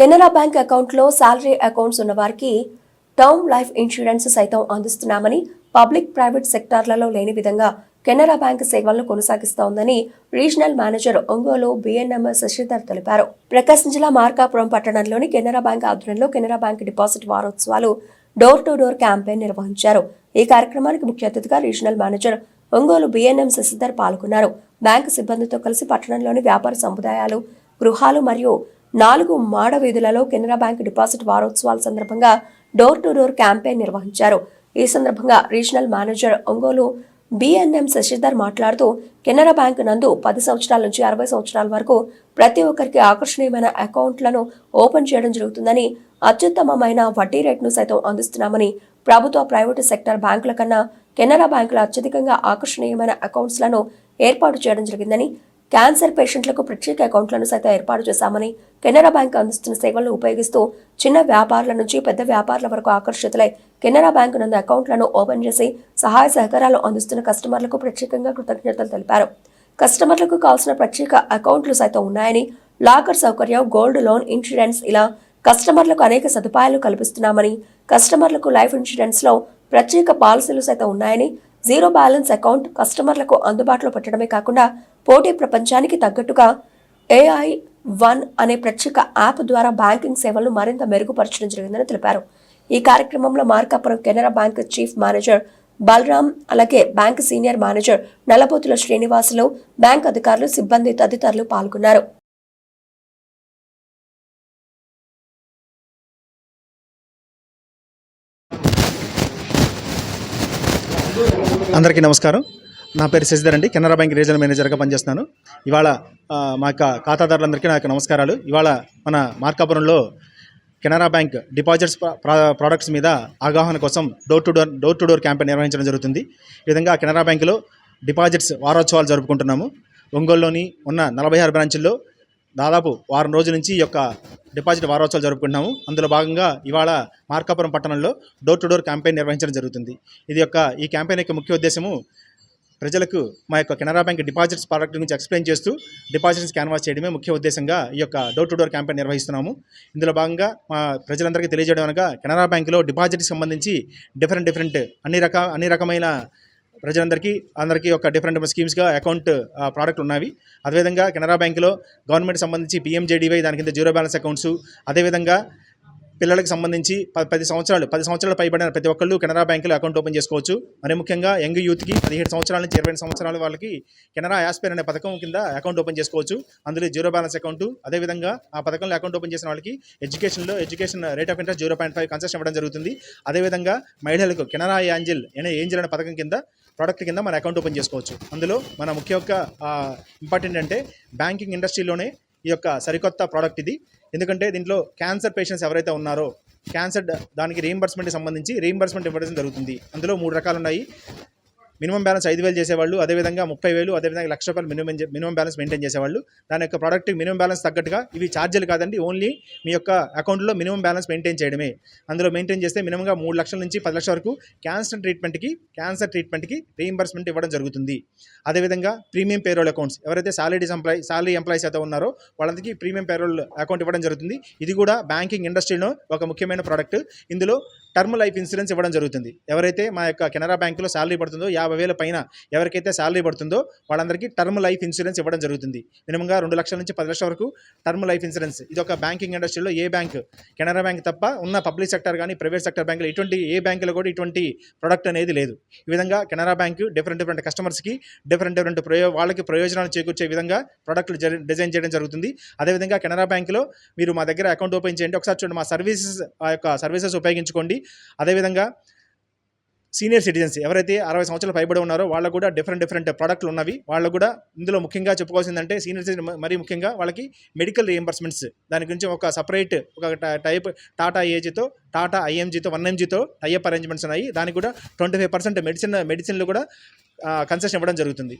Canara bank అకౌంట్లో salary accounts ఉన్న వారికి టర్మ్ లైఫ్ ఇన్సూరెన్స్ సైతం అందిస్తున్నామని పబ్లిక్ ప్రైవేట్ సెక్టార్లలో లేని విధంగా కెనరా బ్యాంక్ సేవలను కొనసాగిస్తోందని regional manager Ongole BNM Sasidhar తెలిపారు. ప్రకాశం జిల్లా మార్కాపురం పట్టణంలోని కెనరా బ్యాంక్ ఆధ్వర్యంలో కెనరా బ్యాంక్ డిపాజిట్ వారోత్సవాలు డోర్ టు డోర్ క్యాంపెయిన్ నిర్వహించారు. ఈ కార్యక్రమానికి ముఖ్య అతిథిగా regional manager Ongole BNM Sasidhar పాల్గొన్నారు. బ్యాంకు సిబ్బందితో కలిసి పట్టణంలోని వ్యాపార సముదాయాలు గృహాలు మరియు నాలుగు మాడ వీధులలో కెనరా బ్యాంక్ డిపాజిట్ వారోత్సవాల సందర్భంగా డోర్ టు డోర్ క్యాంపెయిన్ నిర్వహించారు. ఈ సందర్భంగా regional manager Ongole BNM Sasidhar మాట్లాడుతూ కెనరా బ్యాంక్ నందు పది సంవత్సరాల నుంచి అరవై సంవత్సరాల వరకు ప్రతి ఒక్కరికి ఆకర్షణీయమైన అకౌంట్లను ఓపెన్ చేయడం జరుగుతుందని అత్యుత్తమమైన వడ్డీ రేట్ను సైతం అందిస్తున్నామని ప్రభుత్వ ప్రైవేటు సెక్టర్ బ్యాంకుల కన్నా కెనరా బ్యాంకులు అత్యధికంగా ఆకర్షణీయమైన అకౌంట్స్లను ఏర్పాటు చేయడం జరిగిందని క్యాన్సర్ పేషెంట్లకు ప్రత్యేక అకౌంట్లను సైతం ఏర్పాటు చేశామని కెనరా బ్యాంక్ అందిస్తున్న సేవలను ఉపయోగిస్తూ చిన్న వ్యాపారుల నుంచి పెద్ద వ్యాపారుల వరకు ఆకర్షితులై కెనరా బ్యాంక్ నందు అకౌంట్లను ఓపెన్ చేసి సహాయ సహకారాలు అందిస్తున్న కస్టమర్లకు ప్రత్యేకంగా కృతజ్ఞతలు తెలిపారు. కస్టమర్లకు కావాల్సిన ప్రత్యేక అకౌంట్లు సైతం ఉన్నాయని లాకర్ సౌకర్యం గోల్డ్ లోన్ ఇన్సూరెన్స్ ఇలా కస్టమర్లకు అనేక సదుపాయాలు కల్పిస్తున్నామని కస్టమర్లకు లైఫ్ ఇన్సూరెన్స్లో ప్రత్యేక పాలసీలు సైతం ఉన్నాయని జీరో బ్యాలెన్స్ అకౌంట్ కస్టమర్లకు అందుబాటులో పెట్టడమే కాకుండా పోటీ ప్రపంచానికి తగ్గట్టుగా ఏఐ వన్ అనే ప్రత్యేక యాప్ ద్వారా బ్యాంకింగ్ సేవలను మరింత మెరుగుపరచడం జరిగిందని తెలిపారు. ఈ కార్యక్రమంలో Markapuram Canara bank chief manager Balaram అలాగే bank senior manager Nallabothula Srinivasulu bank అధికారులు సిబ్బంది తదితరులు పాల్గొన్నారు. అందరికీ నమస్కారం. నా పేరు శశిధర్ అండి. కెనరా బ్యాంక్ రీజనల్ మేనేజర్గా పనిచేస్తున్నాను. ఇవాళ మా యొక్క ఖాతాదారులందరికీ నా యొక్క నమస్కారాలు. ఇవాళ మన మార్కాపురంలో కెనరా బ్యాంక్ డిపాజిట్స్ ప్రా- ప్రోడక్ట్స్ మీద అవగాహన కోసం door to door door to door campaign నిర్వహించడం జరుగుతుంది. ఈ విధంగా కెనరా బ్యాంకులో డిపాజిట్స్ వారోత్సవాలు జరుపుకుంటున్నాము. ఒంగోలులోని ఉన్న నలభై ఆరు బ్రాంచుల్లో దాదాపు వారం రోజుల నుంచి ఈ యొక్క డిపాజిట్ వారోత్సవాలు జరుపుకుంటున్నాము. అందులో భాగంగా ఇవాళ మార్కాపురం పట్టణంలో డోర్ టు డోర్ క్యాంపెయిన్ నిర్వహించడం జరుగుతుంది. ఇది యొక్క ఈ క్యాంపెయిన్ యొక్క ముఖ్య ఉద్దేశము ప్రజలకు మా యొక్క కెనరా బ్యాంక్ డిపాజిట్స్ ప్రోడక్ట్ గురించి ఎక్స్ప్లెయిన్ చేస్తూ డిపాజిట్స్ క్యాన్వాస్ చేయడమే ముఖ్య ఉద్దేశంగా ఈ యొక్క డోర్ టు డోర్ క్యాంపెయిన్ నిర్వహిస్తున్నాము. ఇందులో భాగంగా మా ప్రజలందరికీ తెలియజేయడం అనగా కెనరా బ్యాంకులో డిపాజిట్కి సంబంధించి డిఫరెంట్ డిఫరెంట్ అన్ని రక అన్ని రకమైన ప్రజలందరికీ అందరికీ ఒక డిఫరెంట్ స్కీమ్స్గా అకౌంట్ ప్రోడక్ట్ ఉన్నవి. అదేవిధంగా కెనరా బ్యాంకులో గవర్నమెంట్ సంబంధించి పిఎంజేడీవై దాని కింద జీరో బ్యాలెన్స్ అకౌంట్స్ అదేవిధంగా పిల్లలకు సంబంధించి పది సంవత్సరాలు పది సంవత్సరాలు పైబడిన ప్రతి ఒక్కళ్ళు కెనరా బ్యాంకులో అకౌంట్ ఓపెన్ చేసుకోవచ్చు. మరి ముఖ్యంగా యంగ్ యూత్కి పదిహేడు సంవత్సరాల నుంచి ఇరవై సంవత్సరాల వాళ్ళకి కెనరా యాస్పేర్ అనే పథకం కింద అకౌంట్ ఓపెన్ చేసుకోవచ్చు. అందులో జీరో బ్యాలెన్స్ అకౌంట్ అదేవిధంగా ఆ పథకంలో అకౌంట్ ఓపెన్ చేసిన వాళ్ళకి ఎడ్యుకేషన్లో education rate of interest zero point five concession ఇవ్వడం జరుగుతుంది. అదేవిధంగా మహిళలకు కెనరా యాంజిల్ అనే ఏంజిల్ అనే పథకం కింద ప్రోడక్ట్ కింద మన అకౌంట్ ఓపెన్ చేసుకోవచ్చు. అందులో మన ముఖ్య యొక్క ఇంపార్టెంట్ అంటే బ్యాంకింగ్ ఇండస్ట్రీలోనే ఈ యొక్క సరికొత్త ప్రోడక్ట్ ఇది. ఎందుకంటే దీంట్లో క్యాన్సర్ పేషెంట్స్ ఎవరైతే ఉన్నారో క్యాన్సర్ దానికి రీయింబర్స్మెంట్కి సంబంధించి రీయింబర్స్మెంట్ ఇవ్వడం జరుగుతుంది. అందులో మూడు రకాలు ఉన్నాయి. మినిమం బ్యాలెన్స్ ఐదు వేలు చేసేవాళ్ళు అదేవిధంగా ముప్పై వేలు అదేవిధంగా లక్ష రూపాయలు మినిమం మినిమం బ్యాలెన్స్ మెయింటైన్ చేసేవాళ్ళు. దాని యొక్క ప్రోడక్ట్ మినిమం బ్యాలెన్స్ తగ్గట్టుగా ఇవి ఛార్జీలు కాదండి ఓన్లీ మీ యొక్క అకౌంట్లో మినిమం బ్యాలెన్స్ మెయింటైన్ చేయడమే. అందులో మెయింటైన్ చేస్తే మినిమంగా మూడు లక్షల నుంచి పది లక్షల వరకు క్యాన్సర్ ట్రీట్మెంట్కి క్యాన్సర్ ట్రీట్మెంట్కి రీయింబర్స్మెంట్ ఇవ్వడం జరుగుతుంది. అదేవిధంగా ప్రీమియం పేరోల్ అకౌంట్స్ ఎవరైతే సాలరీస్ ఎంప్లాయ్ సాలరీ ఎంప్లాయీస్ అయితే ఉన్నారో వాళ్ళందరికీ ప్రీమియం పేరోల్ అకౌంట్ ఇవ్వడం జరుగుతుంది. ఇది కూడా బ్యాంకింగ్ ఇండస్ట్రీలో ఒక ముఖ్యమైన ప్రోడక్ట్. ఇందులో టర్మ్ లైఫ్ ఇన్సూరెన్స్ ఇవ్వడం జరుగుతుంది. ఎవరైతే మా యొక్క కెనరా బ్యాంకులో శాలరీ పడుతుందో యాభై వేల పైన ఎవరికైతే శాలరీ పడుతుందో వాళ్ళందరికీ టర్మ్ లైఫ్ ఇన్సూరెన్స్ ఇవ్వడం జరుగుతుంది. మినిమంగా రెండు లక్షల నుంచి పది లక్షల వరకు టర్మ్ లైఫ్ ఇన్సూరెన్స్. ఇది ఒక బ్యాంకింగ్ ఇండస్ట్రీలో ఏ బ్యాంక్? కెనరా బ్యాంక్ తప్ప ఉన్న పబ్లిక్ సెక్టర్ కానీ ప్రైవేట్ సెక్టర్ బ్యాంకులు ఇటువంటి ఏ బ్యాంకులో కూడా ఇటువంటి ప్రొడక్ట్ అనేది లేదు. ఈ విధంగా కెనరా బ్యాంకు డిఫరెంట్ డిఫరెంట్ కస్టమర్స్కి డిఫరెంట్ డిఫరెంట్ ప్రయో వాళ్ళకి ప్రయోజనాలు చేకూర్చే విధంగా ప్రొడక్ట్లు డిజైన్ చేయడం జరుగుతుంది. అదేవిధంగా కెనరా బ్యాంకులో మీరు మా దగ్గర అకౌంట్ ఓపెన్ చేయండి. ఒకసారి చూడండి మా సర్వీసెస్ ఆ యొక్క సర్వీసెస్ ఉపయోగించుకోండి. అదేవిధంగా సీనియర్ సిటిజన్స్ ఎవరైతే అరవై సంవత్సరాలు పైబడి ఉన్నారో వాళ్ళకు కూడా డిఫరెంట్ డిఫరెంట్ ప్రోడక్ట్లు ఉన్నవి. వాళ్ళకు కూడా ఇందులో ముఖ్యంగా చెప్పుకోవాల్సిందంటే సీనియర్ సిటిజన్ మరీ ముఖ్యంగా వాళ్ళకి మెడికల్ రియంబర్స్మెంట్స్ దాని గురించి ఒక సపరేట్ ఒక టైప్ టాటా ఏజీతో టాటా ఐఎంజీతో వన్ ఎంజీతో టైఅప్ అరేంజ్మెంట్స్ ఉన్నాయి. దానికి కూడా ట్వంటీ ఫైవ్ పర్సెంట్ మెడిసిన్ మెడిసిన్లు కూడా కన్సెషన్ ఇవ్వడం జరుగుతుంది.